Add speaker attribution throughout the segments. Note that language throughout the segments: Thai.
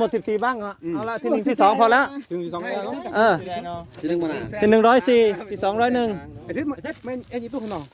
Speaker 1: หมดสิบสี่บ้างเหรอเอาละที่หนึ่งที่สองพอแล้ว
Speaker 2: ถึงสองแล้ว
Speaker 1: เออ
Speaker 3: ทีนึงมาน่ะ
Speaker 1: ที่หนึ่งร้อยสี่ที่สองร้อยหนึ่ง
Speaker 2: ไอ้ที่มันไม่ไอ้ยี่ตู้ข้างนอก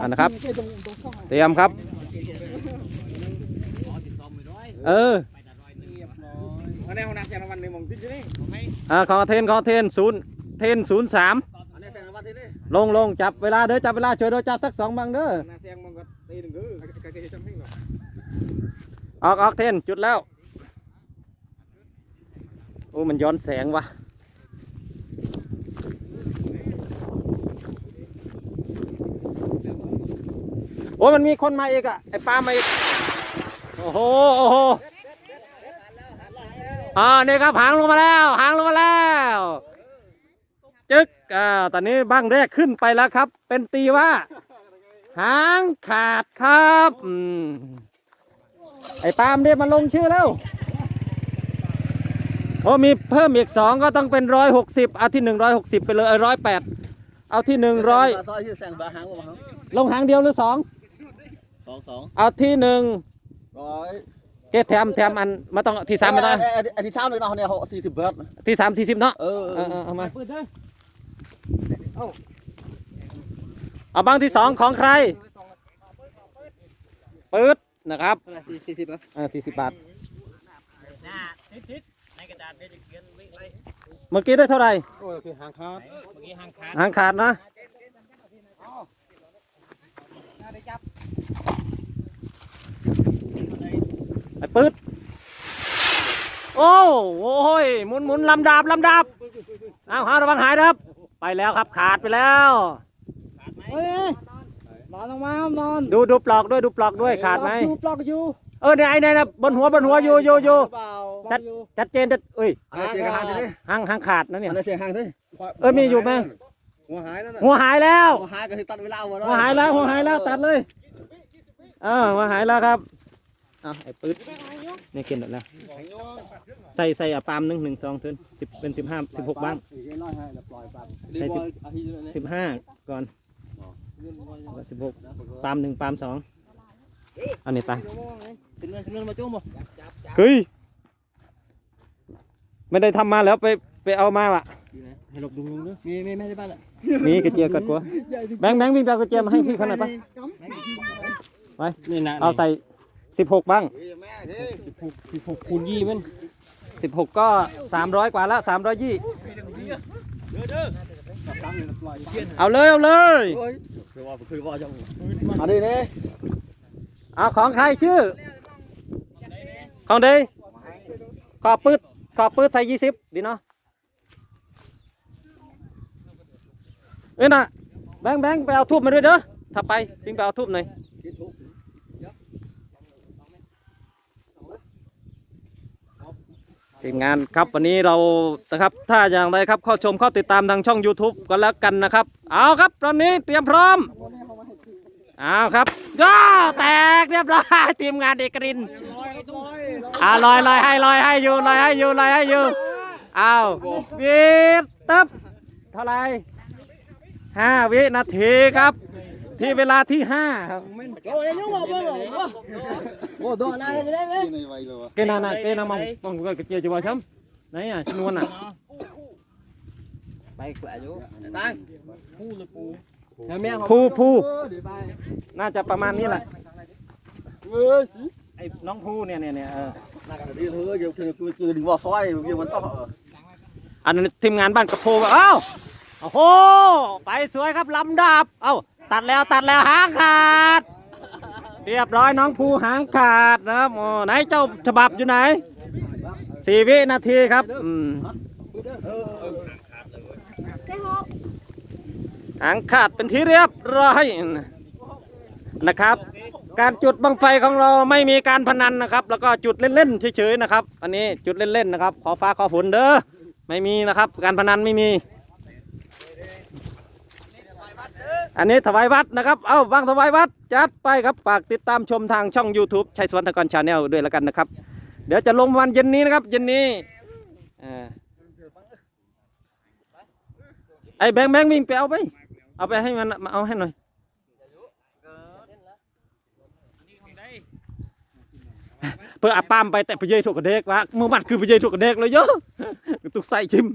Speaker 1: อันนะครับ เตรียมครับ เออ
Speaker 2: อันนี้ห้องน้ำแค่วันหนึ่งมองที่นี่
Speaker 1: อ่าของเทนของเทนศูนย์เทนศูนย์สาม
Speaker 3: อันนี้แสงวันที่นี่
Speaker 1: ลงลงจับเวลาเด้อจับเวลาช่วยเด้อจับสักสองบังเด้อ
Speaker 2: นาเซียงมองก็ตีหนึ่งคือใครจะจำให้หรอ
Speaker 1: ออกออกเทนจุดแล้วโอ้มันย้อนแสงว่ะโอ้มันมีคนมาอีกอะไอ้ปลามาอีกโอ้โหโอ้โหอ่านี่ครับหางลงมาแล้ว หางลงมาแล้วจึ๊กอ่าตอนนี้บ้างแรกขึ้นไปแล้วครับ เป็นตีว่า หางขาดครับอืมไอ้ปามเรียกมาลงชื่อแล้ว โอ้มีเพิ่มอีกสองก็ต้องเป็นร้อยหกสิบเอาที่หนึ่งร้อยหกสิบไปเลยร้อยแปดเอาที่หนึ่งร้อย
Speaker 3: ซอยที่แสงบาหางว่าครับ
Speaker 1: ลงหางเดียวหรือสอง
Speaker 3: สองสอง
Speaker 1: เอาที่หนึ่ง
Speaker 3: ร้อย
Speaker 1: เกตแถมแถมอันมาต้องที่สามไม่ได้
Speaker 3: อ้ที่เช้าเลยเนาะเนี่ยหกสี่สิบเบิร์ด
Speaker 1: ที่สามสี่สิบเนาะ
Speaker 3: เออ
Speaker 1: เออเอามาเอาบางที่สองของใครปื๊ดนะครับ
Speaker 3: สี่สิบอะ
Speaker 1: อ่าสี่สิบบาท เมื่อกี้ได้เท่าไหร่
Speaker 2: โอ้ยคือหางขาด
Speaker 1: หางขาดนะไอ้ปื๊ดโอ้โอ้ยหมุนหมุนลำดาบลำดาบเอาหาระวังหายนะครับ ไปแล้วครับขาดไปแล้ว
Speaker 2: เฮ้ยนอนลงมานอน
Speaker 1: ดูดูปลอกด้วยดูปลอกด้วยขาดไหม
Speaker 2: อยู่ปลอกอยู่
Speaker 1: เออเนี่ยไอ้เนี่ยนะบนหัวบนหัวอยู่อยู่อยู่
Speaker 2: เปล่า
Speaker 1: ชัดชัดเจนจะเอ้ย
Speaker 3: อันนี้เสียงหางที่นี่
Speaker 1: หางหางขาดนะเนี่ย
Speaker 3: อันนี้เสียงหางที่
Speaker 1: เออมีอยู่ไหม
Speaker 2: หัวหายนั่นน่ะ
Speaker 1: หัวหายแล้ว
Speaker 3: หายก็คือตัดเวลาหมด
Speaker 1: หัวหายแล้วหัวหายแล้วตัดเลยเออหัวหายแล้วครับเอาไอ้ปื๊ดนี่เกินหมดแล้วใส่ใส่อะปาล์มหนึ่งหนึ่งสองถึงสิบเป็นสิบห้าสิบหกบ้าง
Speaker 3: ใส่สิบ
Speaker 1: สิบห้าก่อนสิบหกปาล์มหนึ่งปาล์มสองอันนี้ตาย
Speaker 3: ถึงเงินถึงเงินมาจุ่มบ่
Speaker 1: เฮ้ย ไม่ได้ทำมาแล้วไปไปเอามาว่ะ
Speaker 3: ให้หลบดุงลุงด้วยมีมีไม่ได้บ้านอะ
Speaker 1: มีกระเจียวกัดกลัวแบงค์แบงค์วิ่งไปเอากระเจียวมาให้พี่เขาหน่อยปะไป
Speaker 2: นี่นะ
Speaker 1: เอาใส่สิบหกบ้าง
Speaker 2: สิบหกคูณยี่มัน
Speaker 1: สิบหกก็สามร้อยกว่าละสามร้อยยี่เอาเลยเอาเลย
Speaker 3: คือว่าคือว่าจังอันนี้เนี่ย
Speaker 1: เอาของใครชื่อ ของเดยขอปืด ขอปืดใส่ยี่สิบดีเนาะเอ้ยน่ะแบงแบงไปเอาทูบมาด้วยเด้อถ้าไปพิงไปเอาทูบหน่อยทีมงานครับวันนี้เรานะครับถ้าอย่างไรครับเข้าชมเข้าติดตามทางช่อง YouTube ก็แล้วกันนะครับ เอาครับตอนนี้เตรียมพร้อมเอาครับย่อแตกเรียบร้อยทีมงานเอกริน อ่าลอยลอยให้ลอยให้อยู่ลอยให้อยู่ลอยให้อยู่เอาวิดตึ๊บเท่าไหรห้าวินาทีครับ ที่เวลาที่ห้าครับ
Speaker 3: โอ้ยยุ่งบ่บ่โอ้โดนอะไรจะได้ไหม
Speaker 1: เกนานาเกนามองมองก็เจียวจะว่าช้ำไหนอะชนวนอะ
Speaker 3: ไปแขวะอยู่ตั้งผู้หรือปูแม่
Speaker 1: ภูภูน่าจะประมาณนี้แหละ ไอ้น้องภูเนี่ยเนี่ยเนี่ยเออ
Speaker 3: น่าจะดีเถอะเดี๋ยวคือคือดึงว่าซอยเดี๋ยวมันต้อง
Speaker 1: อันนั้ทีมงานบ้านกระโพว่าเอ้าโอ้โหไปสวยครับลำดับ เอ้าตัดแล้วตัดแล้วหางขาด เรียบร้อยน้องภูหางขาดนะครับโอ้ไหนเจ้าฉบับอยู่ไหนสี่วินาทีครับอืมหางขาดเป็นที่เรียบร้อยนะครับ การจุดบังไฟของเราไม่มีการพนันนะครับ แล้วก็จุดเล่นๆเฉยๆนะครับ อันนี้จุดเล่นๆนะครับ ขอฟ้าขอฝนเด้อไม่มีนะครับ การพนันไม่มี อันนี้ถวายวัดนะครับ เอ้าบางถวายวัดจัดไปครับฝากติดตามชมทางช่อง YouTube ชัยสวรรณกรชาแนลด้วยแล้วกันนะครับ เดี๋ยวจะลงวันเย็นนี้นะครับ เย็นนี้ไอ้แบงค์แบงค์วิ่งไปเอาไป เอาไปให้มันเอาให้หน่อย เพื่ออาปามไปแต่ไปเยยถูกกระเดกวะมือมันคือไปเยยถูกกระเดกเลยเยอะตุกใส่ชิม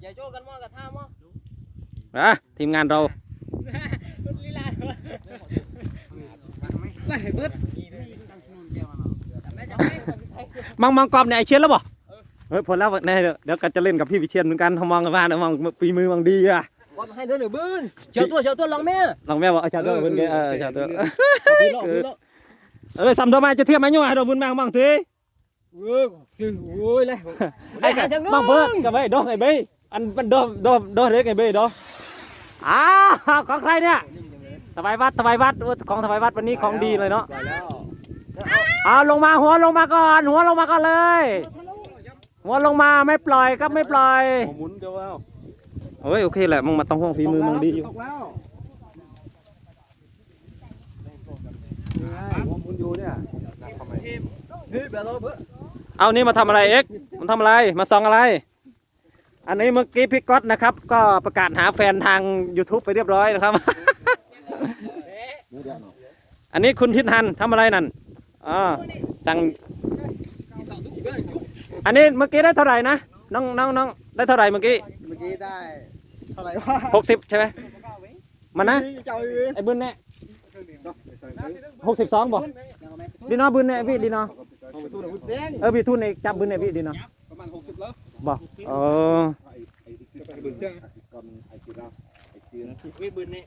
Speaker 3: ใจโจกันมั่งกับท่ามั่ง
Speaker 1: อะทีมงานเรา
Speaker 2: มั
Speaker 1: งมังกรเนี่ยไอเชียนแล้วบ่เฮ้ยพอแล้วแน่เดี๋ยเดี๋ยวกันจะเล่นกับพี่วิเชียนเหมือนกันเขามองกันว่านะมองปีมือมังดีอะ
Speaker 3: ว่าให้เดินหนึ่งบื้นเชียวตัวเชียวตัวลองแม่
Speaker 1: ลองแม่บอกเอาชาตัวเพิ่นเกเออชาตัว
Speaker 3: พี่โลพี่โล
Speaker 1: เอ้ยซ้ำตัวมาจะเทียมมาย่อยให้เราบุญมากมั่งที
Speaker 3: เว้ยซื้อโว้ยเลย
Speaker 1: ไอ้กันมั่งเพิ่นกับไอ้ดอกไอ้เบ้ยอันมันดอมดอมดอเล็กไอ้เบ้ยดออ้าวของใครเนี่ยถวายวัดถวายวัดของถวายวัดวันนี้ของดีเลยเนาะ
Speaker 3: ไปแล้ว
Speaker 1: เอาลงมาหัวลงมาก่อน หัวลงมาก่อนเลย หัวลงมาไม่ปล่อยครับไม่ปล่อย
Speaker 2: หมุนจะว่า
Speaker 1: เฮ้ยโอเคแหละมึงมาต้องห้องฝีมือมึงดีอยู่
Speaker 2: ตกแล้วหัวหมุนอยู่เนี่ย
Speaker 3: เฮ้ยแบบเราเพื่อ
Speaker 1: เอานี่มาทำอะไรเอ็กมันทำอะไรมาส่องอะไร อันนี้เมื่อกี้พี่ก๊อตนะครับ ก็ประกาศหาแฟนทาง YouTube ไปเรียบร้อยนะครับ อันนี้คุณทิศหันทำอะไรนั่นอ่าสั่งอันนี้เมื่อกี้ได้เท่าไหร่นะน้องน้องน้องได้เท่าไหร่เมื่อกี้
Speaker 2: เมื่อกี้ได้ เท่าไหร่วะ
Speaker 1: หกสิบใช่ไหมมันนะ
Speaker 2: เจ้าเอง
Speaker 1: ไอ้บุญเนี่ยหกสิบสองบ่ดีเนาะบุญเนี่ยพี่ดีเนาะ
Speaker 2: ตู้หนึ่งเสียง
Speaker 1: เออพี่ทุนเนี่ยจับบุญเนี่ยพี่ดีเนาะ
Speaker 2: ประมาณหกสิบแล้ว
Speaker 1: บ่เออ
Speaker 2: บึ้งเสียง
Speaker 3: วิบืนนี่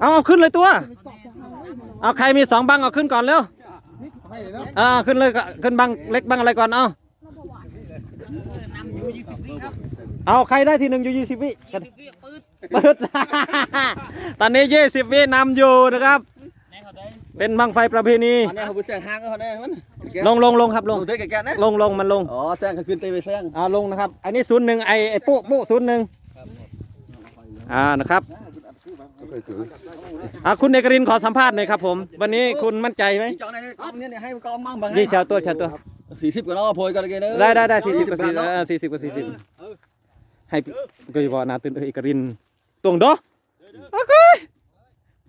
Speaker 1: เอาเอาขึ้นเลยตัว เอาใครมีสองบังเอาขึ้นก่อนเร็ว
Speaker 2: ให้เนาะ
Speaker 1: อ่าขึ้นเลยก็ขึ้นบังเล็กบังอะไรก่อนเอา เอาใครได้ทีหนึ่งอยู่ยี่สิบวิกันเปิดตอนนี้ยี่สิบวินำอยู่นะครับ เป็นบังไฟประเพณี
Speaker 4: อันนี้เขาไปแซงห้างก็เขาแน่มัน
Speaker 1: ลงลงลงครับลง
Speaker 4: ลงเทแกะนะ
Speaker 1: ลงลงมันลง
Speaker 4: อ๋อแซงก็ขึ้นเตะไปแซง
Speaker 1: อ่าลงนะครับ อันนี้ศูนย์หนึ่งไอไอปุ๊ปุ๊ศูนย์หนึ่งอ่านะครับอ่าคุณเอกรินขอสัมภาษณ์หน่อยครับผม วันนี้คุณมั่นใจไหม
Speaker 4: จองในกล้องเนี่ยให้กล้องมั่งบาง
Speaker 1: ยี่ชาวตัวชาวตัว
Speaker 4: สี่สิบกว่าน้อโพยกันเลยเนอะ
Speaker 1: ได้ได้ได้สี่สิบกว่าสี่สี่สิบกว่าสี่สิบ ให้พี่ก็จะบอกนาตื่นเอกรินตวงโดโอเค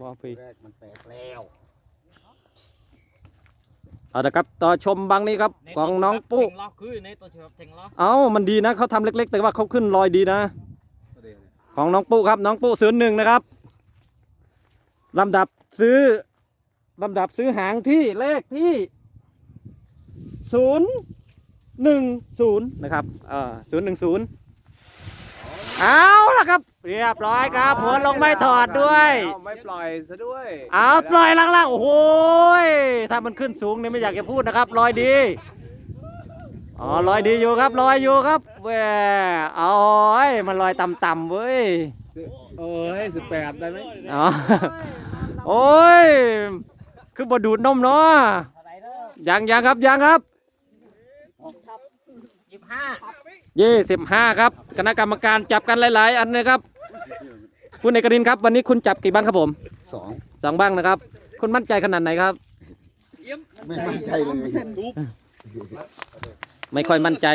Speaker 1: ว่าพี่
Speaker 4: มันแตกแล้ว
Speaker 1: เอาละครับต่อชมบังนี้ครับของน้องปุ๊
Speaker 3: เทงล็อกคือในตัวเชียวเทงล็อก
Speaker 1: เอ้ามันดีนะเขาทำเล็ก ๆ แต่ว่าเขาขึ้นลอยดีนะ ของน้องปุ๊ครับ น้องปุ๊ศูนย์หนึ่งนะครับลำดับซื้อลำดับซื้อหางที่เลขที่ศูนย์หนึ่งศูนย์นะครับเออศูนย์หนึ่งศูนย์ เอาละครับ เรียบร้อยครับหัวลงไม่ถอดด้วย
Speaker 2: ไม่ปล่อยซะด้วย
Speaker 1: เอาปล่อยล่างๆโอ้โหยถ้ามันขึ้นสูงเนี่ยไม่อยากจะพูดนะครับลอยดีอ๋อลอยดีอยู่ครับลอยอยู่ครับแหวเอาเอ้ยมันลอยต่ำๆเว้ย
Speaker 2: เออให้สิบแปดได้ไหม
Speaker 1: อ๋อโอ้ยคือบดูดนมเนาะยังยังครับยังครับ
Speaker 3: ยี่ห้า
Speaker 1: ยี่สิบห้าครับคณะกรรมการจับกันหลาย ๆ อันนะครับคุณเอกรินครับ วันนี้คุณจับกี่บ้างครับผม
Speaker 4: สอง
Speaker 1: สองบ้างนะครับ คุณมั่นใจขนาดไหนครับ
Speaker 4: ไม่มั่นใจเลย
Speaker 1: ไม่ค่อยมั่นใจ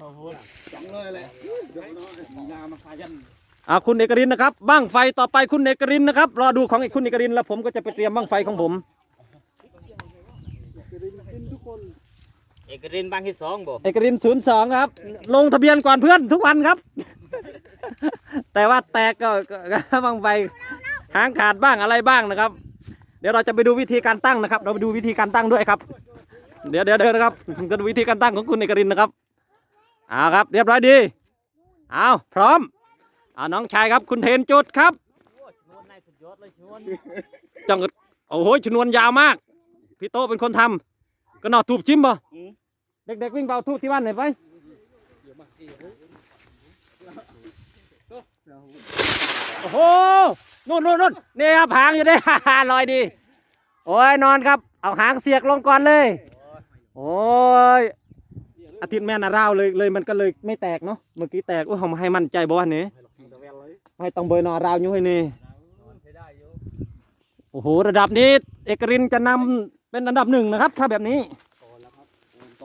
Speaker 4: สองเลยแหละ
Speaker 1: อ่าคุณเอกรินนะครับบ้างไฟต่อไปคุณเอกรินนะครับรอดูของอีกคุณเอกรินแล้วผมก็จะไปเตรียมบ้างไฟของผม
Speaker 3: อกรินบางที่สองบ่
Speaker 1: เอกรินศูนย์สองครับ ลงทะเบียนก่อนเพื่อนทุกวันครับ แต่ว่าแตกก็ก็ก็บ้างไฟหางขาดบ้างอะไรบ้างนะครับ เดี๋ยวเราจะไปดูวิธีการตั้งนะครับ เราไปดูวิธีการตั้งด้วยครับ เดี๋ยวเดี๋ยวเดี๋ยวนะครับก็ดูวิธีการตั้งของคุณเอกรินนะครับเอาครับ เรียบร้อยดีเอาพร้อมเอาน้องชายครับ คุณเทนจุดครับ
Speaker 3: นวลในสุดยอดเลยชวน
Speaker 1: จังกดโอ้โหชนวนยาวมาก พี่โตเป็นคนทำก็นอทูบชิมบ่ เด็กๆวิ่งเบาทูบที่บ้านหน่อยไปโอ้โหนู่นนู่นนู่นนี่ครับหางอยู่เด้ ลอยดี โอ้ยนอนครับ เอาหางเสียกลงก่อนเลย โอ้ยอาทิตย์แม่น่ะราวเลยเลยมันก็เลยไม่แตกเนาะเมื่อกี้แตกโอ้ยเขามให้มั่นใจบ่วนนี้ไม่ต้องเบยนอราวอยู่ให้นี่โอ้โหระดับนี้ เอกรินจะนำเป็นอันดับหนึ่งนะครับ ถ้าแบบนี้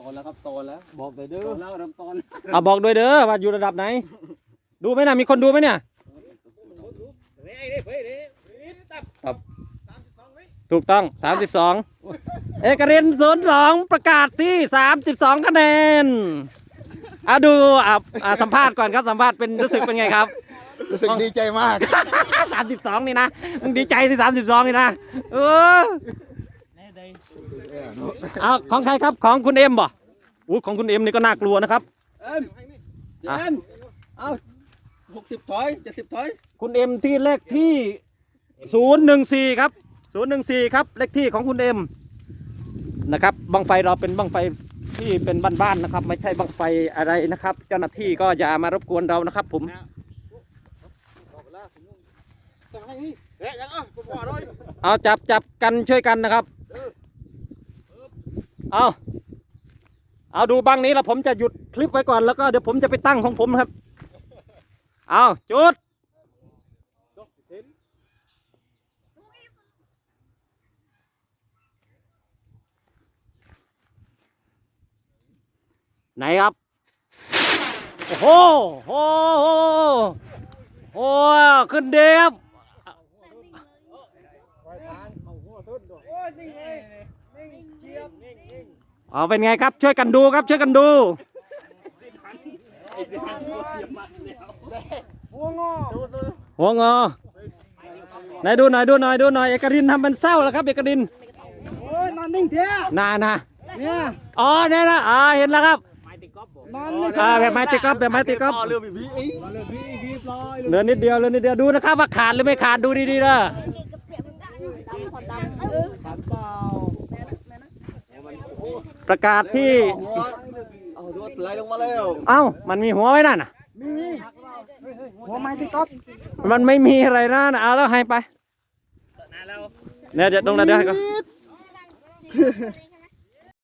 Speaker 4: โตแล้วครับโตแล้ว
Speaker 3: บอกเลยเด้อ
Speaker 4: โตแล้วเริ่มต้น
Speaker 1: เอาบอกด้วยเด้อว่าอยู่ระดับไหน ดูไหมนะมีคนดูไหมเนี่ย ครับ ถูกต้อง 32 เอกรินศูนย์สองประกาศที่ 32 คะแนนอะดูอะอะสัมภาษณ์ก่อนครับสัมภาษณ์เป็นรู้สึกเป็นไงครับ
Speaker 4: รู้สึกดีใจมาก
Speaker 1: 32 นี่นะมึงดีใจที่ 32 นี่นะเออเอาของใครครับของคุณเอ็มบ่ อู้ของคุณเอ็มนี่ก็น่ากลัวนะครับ
Speaker 2: เอ็มเอ็มเอาหกสิบถอยเจ็ดสิบถอย
Speaker 1: คุณเอ็มที่เลขที่014ครับ014ครับเลขที่ของคุณเอ็มนะครับบังไฟเราเป็นบังไฟที่เป็นบ้านๆนะครับ ไม่ใช่บังไฟอะไรนะครับ เจ้าหน้าที่ก็อย่ามารบกวนเรานะครับ ผม
Speaker 2: สั่งให้นี่เอ๊ะยังอะผมบอกเลย
Speaker 1: เอาจับจับกันช่วยกันนะครับ เอา เอาดูบังนี้แล้วผมจะหยุดคลิปไว้ก่อนแล้วก็เดี๋ยวผมจะไปตั้งของผมครับ เอาจุดไหนครับ โอ้โหโอ้โหโอ้โขึ้นเดียบ
Speaker 2: โอ้ยนิ่งเลยนิ่งเชียบนิ่งนิ่ง
Speaker 1: เอาเป็นไงครับ ช่วยกันดูครับ ช่วยกันดู
Speaker 2: หัวงอ
Speaker 1: หัวงอไหนดูหน่อยดูหน่อยดูหน่อยเอกรินทำเป็นเศร้าแล้วครับเอกริน
Speaker 2: โอ้ยนอนนิ่งเท้
Speaker 1: นานะ
Speaker 2: เนี่ย
Speaker 1: อ๋อเนี่ยนะอ่าเห็นแล้วครับ
Speaker 2: นอนไม่
Speaker 1: อ่าแบบไม้ตีกอล์ฟแบบไม้ตีกอล์ฟ
Speaker 4: เรือบีบีอี
Speaker 2: เลยพี่พี่ปลอย
Speaker 1: เหลือนิดเดียวเหลือนิดเดียวดูนะครับว่าขาดหรือไม่ขาดดูดีๆนะ
Speaker 2: ขันเปล่า
Speaker 1: ประกาศที่
Speaker 4: หัวเอาดูไหลลงมาแล้ว
Speaker 1: เอ้า มันมีหัวไว้นั่นน่ะ
Speaker 2: มีมีหัวไม้ที่ก๊อฟ
Speaker 1: มันไม่มีอะไรนะน่ะเอาแล้วให้ไปเนี่ยเดี๋ยวตรงนั้นเดี๋ยวให้ก่อน